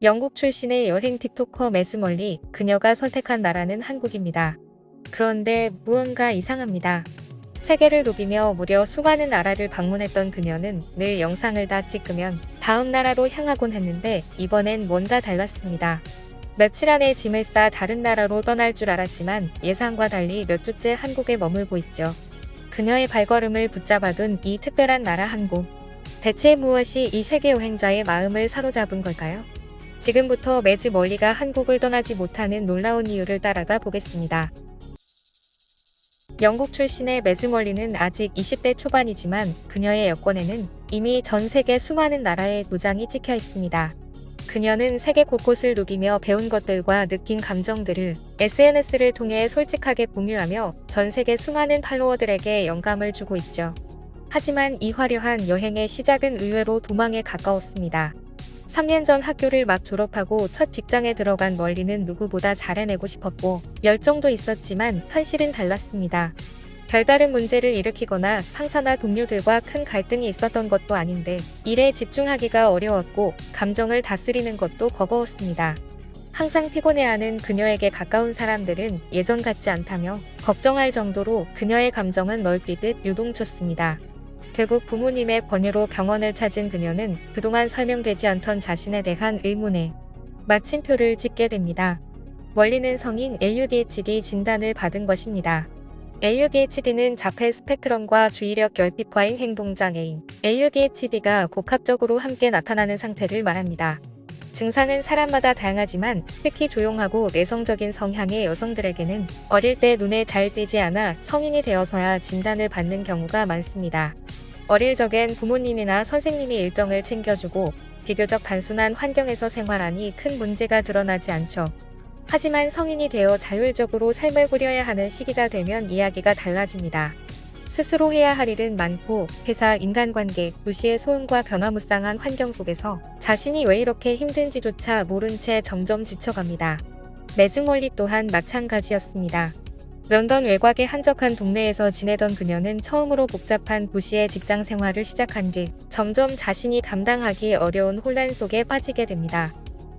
영국 출신의 여행 틱토커 매스멀리 그녀가 선택한 나라는 한국입니다. 그런데 무언가 이상합니다. 세계를 누비며 무려 수많은 나라를 방문했던 그녀는 늘 영상을 다 찍으면 다음 나라로 향하곤 했는데 이번엔 뭔가 달랐습니다. 며칠 안에 짐을 싸 다른 나라로 떠날 줄 알았지만 예상과 달리 몇 주째 한국에 머물고 있죠. 그녀의 발걸음을 붙잡아둔 이 특별한 나라 한국. 대체 무엇이 이 세계 여행자의 마음을 사로잡은 걸까요? 지금부터 매즈 멀리가 한국을 떠나지 못하는 놀라운 이유를 따라가 보겠습니다. 영국 출신의 매즈 멀리는 아직 20대 초반이지만 그녀의 여권에는 이미 전 세계 수많은 나라의 도장이 찍혀 있습니다. 그녀는 세계 곳곳을 누비며 배운 것들과 느낀 감정들을 SNS를 통해 솔직하게 공유하며 전 세계 수많은 팔로워들에게 영감을 주고 있죠. 하지만 이 화려한 여행의 시작은 의외로 도망에 가까웠습니다. 3년 전 학교를 막 졸업하고 첫 직장에 들어간 멀리는 누구보다 잘해내고 싶었고 열정도 있었지만 현실은 달랐습니다. 별다른 문제를 일으키거나 상사나 동료들과 큰 갈등이 있었던 것도 아닌데 일에 집중하기가 어려웠고 감정을 다스리는 것도 버거웠습니다. 항상 피곤해하는 그녀에게 가까운 사람들은 예전 같지 않다며 걱정할 정도로 그녀의 감정은 넓히듯 유동쳤습니다. 결국 부모님의 권유로 병원을 찾은 그녀는 그동안 설명되지 않던 자신에 대한 의문에 마침표를 찍게 됩니다. 원리는 성인 AUDHD 진단을 받은 것입니다. AUDHD는 자폐 스펙트럼과 주의력 결핍 과잉 행동장애인 AUDHD가 복합적으로 함께 나타나는 상태를 말합니다. 증상은 사람마다 다양하지만 특히 조용하고 내성적인 성향의 여성들에게는 어릴 때 눈에 잘 띄지 않아 성인이 되어서야 진단을 받는 경우가 많습니다. 어릴 적엔 부모님이나 선생님이 일정을 챙겨주고 비교적 단순한 환경에서 생활하니 큰 문제가 드러나지 않죠. 하지만 성인이 되어 자율적으로 삶을 꾸려야 하는 시기가 되면 이야기가 달라집니다. 스스로 해야 할 일은 많고 회사, 인간관계, 도시의 소음과 변화무쌍한 환경 속에서 자신이 왜 이렇게 힘든지조차 모른 채 점점 지쳐갑니다. 매즈멀리 또한 마찬가지였습니다. 런던 외곽의 한적한 동네에서 지내던 그녀는 처음으로 복잡한 도시의 직장 생활을 시작한 뒤 점점 자신이 감당하기 어려운 혼란 속에 빠지게 됩니다.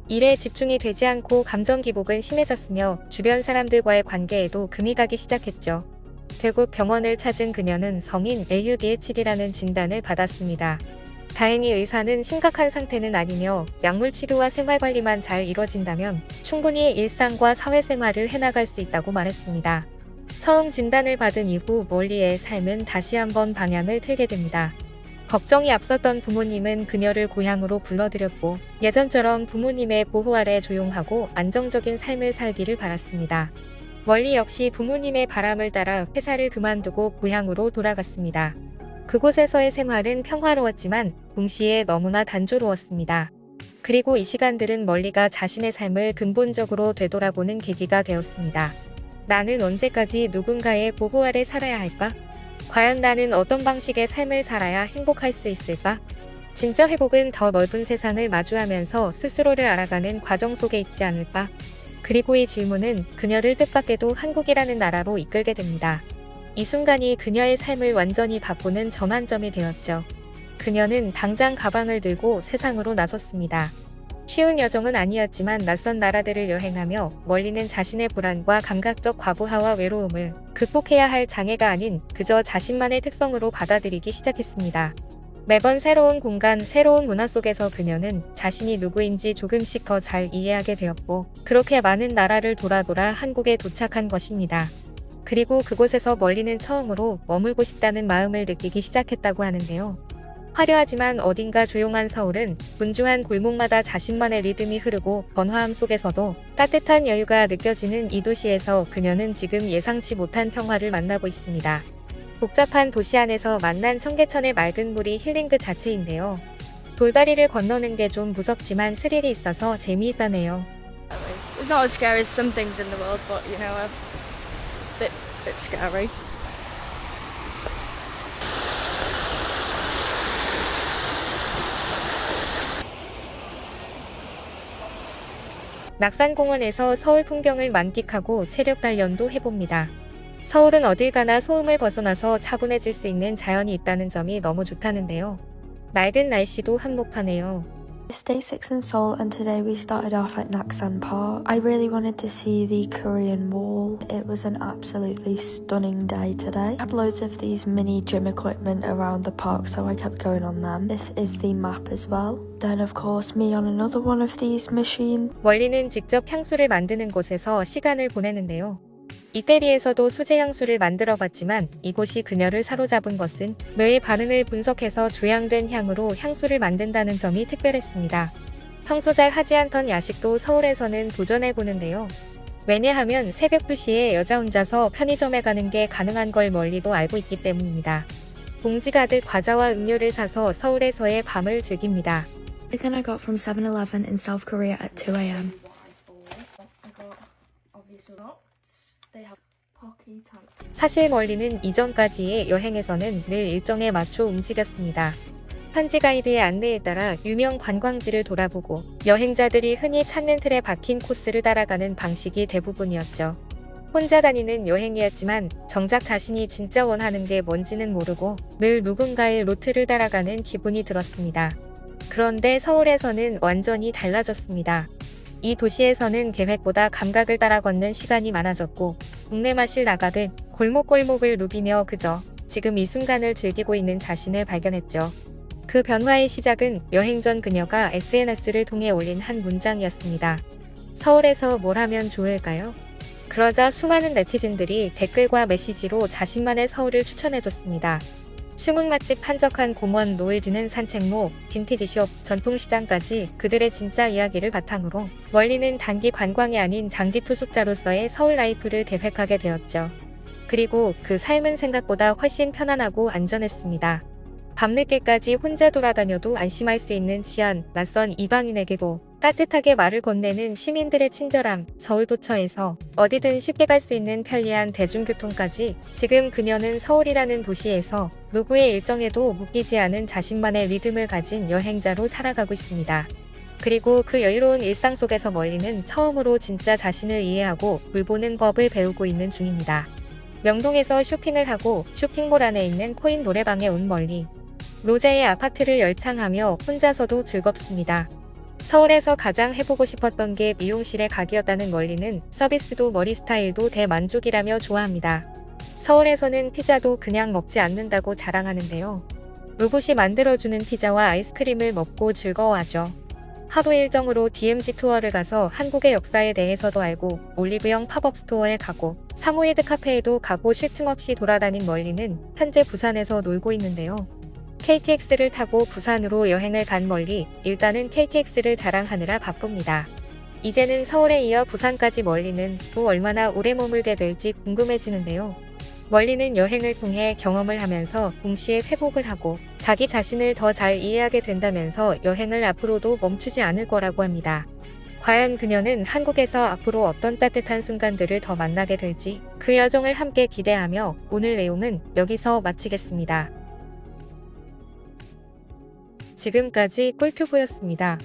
일에 집중이 되지 않고 감정 기복은 심해졌으며 주변 사람들과의 관계에도 금이 가기 시작했죠. 결국 병원을 찾은 그녀는 성인 AUDHD라는 진단을 받았습니다. 다행히 의사는 심각한 상태는 아니며 약물 치료와 생활 관리만 잘 이뤄진다면 충분히 일상과 사회생활을 해나갈 수 있다고 말했습니다. 처음 진단을 받은 이후 멀리의 삶은 다시 한번 방향을 틀게 됩니다. 걱정이 앞섰던 부모님은 그녀를 고향으로 불러들였고 예전처럼 부모님의 보호 아래 조용하고 안정적인 삶을 살기를 바랐습니다. 멀리 역시 부모님의 바람을 따라 회사를 그만두고 고향으로 돌아갔습니다. 그곳에서의 생활은 평화로웠지만 동시에 너무나 단조로웠습니다. 그리고 이 시간들은 멀리가 자신의 삶을 근본적으로 되돌아보는 계기가 되었습니다. 나는 언제까지 누군가의 보호 아래 살아야 할까? 과연 나는 어떤 방식의 삶을 살아야 행복할 수 있을까? 진짜 회복은 더 넓은 세상을 마주하면서 스스로를 알아가는 과정 속에 있지 않을까? 그리고 이 질문은 그녀를 뜻밖에도 한국이라는 나라로 이끌게 됩니다. 이 순간이 그녀의 삶을 완전히 바꾸는 전환점이 되었죠. 그녀는 당장 가방을 들고 세상으로 나섰습니다. 쉬운 여정은 아니었지만 낯선 나라들을 여행하며 멀리는 자신의 불안과 감각적 과부하와 외로움을 극복해야 할 장애가 아닌 그저 자신만의 특성으로 받아들이기 시작했습니다. 매번 새로운 공간, 새로운 문화 속에서 그녀는 자신이 누구인지 조금씩 더 잘 이해하게 되었고, 그렇게 많은 나라를 돌아 돌아 한국에 도착한 것입니다. 그리고 그곳에서 멀리는 처음으로 머물고 싶다는 마음을 느끼기 시작했다고 하는데요. 화려하지만 어딘가 조용한 서울은 분주한 골목마다 자신만의 리듬이 흐르고 번화함 속에서도 따뜻한 여유가 느껴지는 이 도시에서 그녀는 지금 예상치 못한 평화를 만나고 있습니다. 복잡한 도시 안에서 만난 청계천의 맑은 물이 힐링 그 자체인데요. 돌다리를 건너는 게 좀 무섭지만 스릴이 있어서 재미있다네요. It's not as scary as some things in the world, but you know, a bit, bit scary. 낙산공원에서 서울 풍경을 만끽하고 체력 단련도 해봅니다. 서울은 어딜 가나 소음을 벗어나서 차분해질 수 있는 자연이 있다는 점이 너무 좋다는데요. 맑은 날씨도 한몫하네요. It's day six in Seoul, and today we started off at Naksan Park. I really wanted to see the Korean Wall. It was an absolutely stunning day today. I had loads of these mini gym equipment around the park, so I kept going on them. This is the map as well. Then, of course, me on another one of these machines. 원리는 직접 향수를 만드는 곳에서 시간을 보내는데요. 이태리에서도 수제 향수를 만들어 봤지만 이곳이 그녀를 사로잡은 것은 뇌의 반응을 분석해서 조향된 향으로 향수를 만든다는 점이 특별했습니다. 평소 잘 하지 않던 야식도 서울에서는 도전해 보는데요. 왜냐하면 새벽 2시에 여자 혼자서 편의점에 가는 게 가능한 걸 멀리도 알고 있기 때문입니다. 봉지 가득 과자와 음료를 사서 서울에서의 밤을 즐깁니다. Chicken I got from 7-Eleven in South Korea at 2am. I 사실 멀리는 이전까지의 여행에서는 늘 일정에 맞춰 움직였습니다. 현지 가이드의 안내에 따라 유명 관광지를 돌아보고 여행자들이 흔히 찾는 틀에 박힌 코스를 따라가는 방식이 대부분이었죠. 혼자 다니는 여행이었지만 정작 자신이 진짜 원하는 게 뭔지는 모르고 늘 누군가의 루트를 따라가는 기분이 들었습니다. 그런데 서울에서는 완전히 달라졌습니다. 이 도시에서는 계획보다 감각을 따라 걷는 시간이 많아졌고 동네 마실 나가듯 골목골목을 누비며 그저 지금 이 순간을 즐기고 있는 자신을 발견했죠. 그 변화의 시작은 여행 전 그녀가 SNS를 통해 올린 한 문장이었습니다. 서울에서 뭘 하면 좋을까요? 그러자 수많은 네티즌들이 댓글과 메시지로 자신만의 서울을 추천해줬습니다. 숨은 맛집 한적한 공원, 노을 지는 산책로, 빈티지숍, 전통시장까지 그들의 진짜 이야기를 바탕으로 멀리는 단기 관광이 아닌 장기 투숙자로서의 서울 라이프를 계획하게 되었죠. 그리고 그 삶은 생각보다 훨씬 편안하고 안전했습니다. 밤늦게까지 혼자 돌아다녀도 안심할 수 있는 치안, 낯선 이방인에게도 따뜻하게 말을 건네는 시민들의 친절함, 서울도처에서 어디든 쉽게 갈 수 있는 편리한 대중교통까지 지금 그녀는 서울이라는 도시에서 누구의 일정에도 묶이지 않은 자신만의 리듬을 가진 여행자로 살아가고 있습니다. 그리고 그 여유로운 일상 속에서 멀리는 처음으로 진짜 자신을 이해하고 물보는 법을 배우고 있는 중입니다. 명동에서 쇼핑을 하고 쇼핑몰 안에 있는 코인 노래방에 온 멀리. 로제의 아파트를 열창하며 혼자서도 즐겁습니다. 서울에서 가장 해보고 싶었던 게 미용실에 가기였다는 멀리는 서비스도 머리 스타일도 대만족이라며 좋아합니다. 서울에서는 피자도 그냥 먹지 않는다고 자랑하는데요. 로봇이 만들어주는 피자와 아이스크림을 먹고 즐거워하죠. 하루 일정으로 DMZ 투어를 가서 한국의 역사에 대해서도 알고 올리브영 팝업 스토어에 가고 사모예드 카페에도 가고 쉴 틈 없이 돌아다닌 멀리는 현재 부산에서 놀고 있는데요. KTX를 타고 부산으로 여행을 간 멀리 일단은 KTX를 자랑하느라 바쁩니다. 이제는 서울에 이어 부산까지 멀리는 또 얼마나 오래 머물게 될지 궁금해지는데요. 멀리는 여행을 통해 경험을 하면서 동시에 회복을 하고 자기 자신을 더 잘 이해하게 된다면서 여행을 앞으로도 멈추지 않을 거라고 합니다. 과연 그녀는 한국에서 앞으로 어떤 따뜻한 순간들을 더 만나게 될지 그 여정을 함께 기대하며 오늘 내용은 여기서 마치겠습니다. 지금까지 꿀튜브였습니다.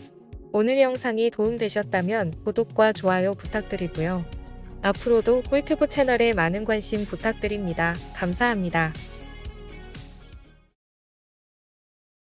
오늘 영상이 도움되셨다면 구독과 좋아요 부탁드리고요. 앞으로도 꿀튜브 채널에 많은 관심 부탁드립니다. 감사합니다.